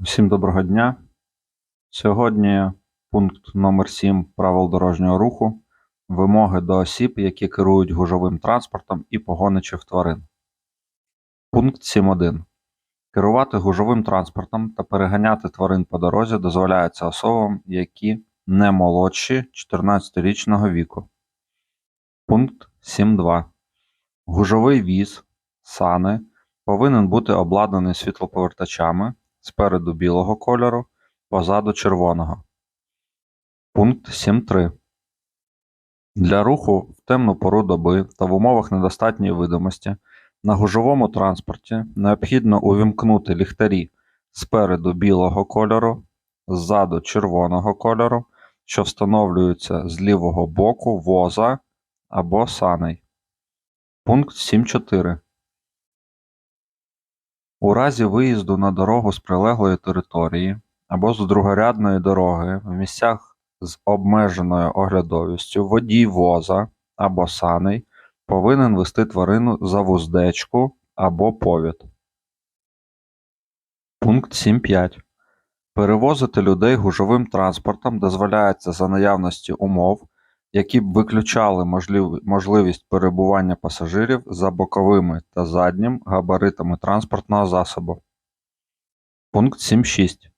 Всім доброго дня. Сьогодні пункт номер 7 правил дорожнього руху. Вимоги до осіб, які керують гужовим транспортом і погоничів тварин. Пункт 7.1. Керувати гужовим транспортом та переганяти тварин по дорозі дозволяється особам, які не молодші 14-річного віку. Пункт 7.2. Гужовий віз, сани повинен бути обладнаний світлоповертачами спереду білого кольору, позаду червоного. Пункт 7.3. Для руху в темну пору доби та в умовах недостатньої видимості на гужовому транспорті необхідно увімкнути ліхтарі спереду білого кольору, ззаду червоного кольору, що встановлюються з лівого боку воза або саней. Пункт 7.4. У разі виїзду на дорогу з прилеглої території або з другорядної дороги в місцях з обмеженою оглядовістю водій воза або саней повинен вести тварину за вуздечку або повід. Пункт 7.5. Перевозити людей гужовим транспортом дозволяється за наявності умов, які б виключали можлив- можливість перебування пасажирів за боковими та заднім габаритами транспортного засобу. Пункт 7.6.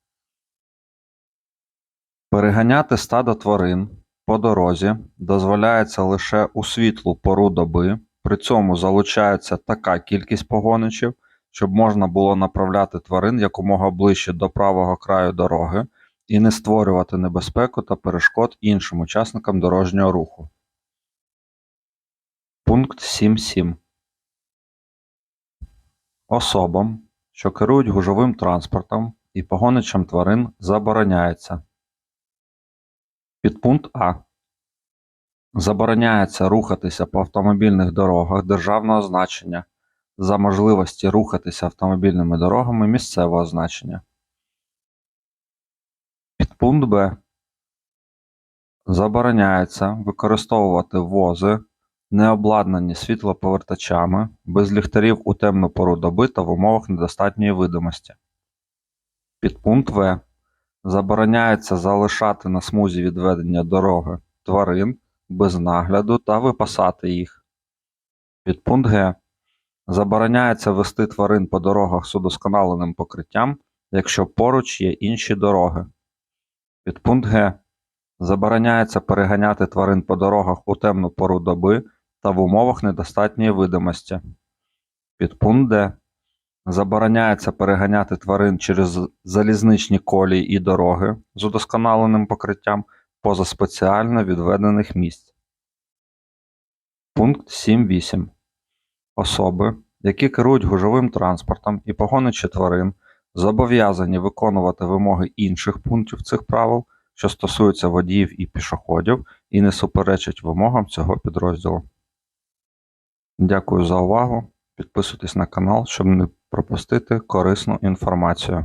Переганяти стадо тварин по дорозі дозволяється лише у світлу пору доби, при цьому залучається така кількість погоничів, щоб можна було направляти тварин якомога ближче до правого краю дороги і не створювати небезпеку та перешкод іншим учасникам дорожнього руху. Пункт 7.7. Особам, що керують гужовим транспортом і погоничам тварин забороняється. Підпункт А. Забороняється рухатися по автомобільних дорогах державного значення за можливості рухатися автомобільними дорогами місцевого значення. Підпункт Б. Забороняється використовувати вози, не обладнані світлоповертачами, без ліхтарів у темну пору доби та в умовах недостатньої видимості. Підпункт В. Забороняється залишати на смузі відведення дороги тварин без нагляду та випасати їх. Підпункт Г. Забороняється вести тварин по дорогах з удосконаленим покриттям, якщо поруч є інші дороги. Підпункт Г. Забороняється переганяти тварин по дорогах у темну пору доби та в умовах недостатньої видимості. Підпункт Д. Забороняється переганяти тварин через залізничні колії і дороги з удосконаленим покриттям поза спеціально відведених місць. Пункт 7.8. Особи, які керують гужовим транспортом і погоничі тварин, зобов'язані виконувати вимоги інших пунктів цих правил, що стосуються водіїв і пішоходів, і не суперечать вимогам цього підрозділу. Дякую за увагу. Підписуйтесь на канал, щоб не пропустити корисну інформацію.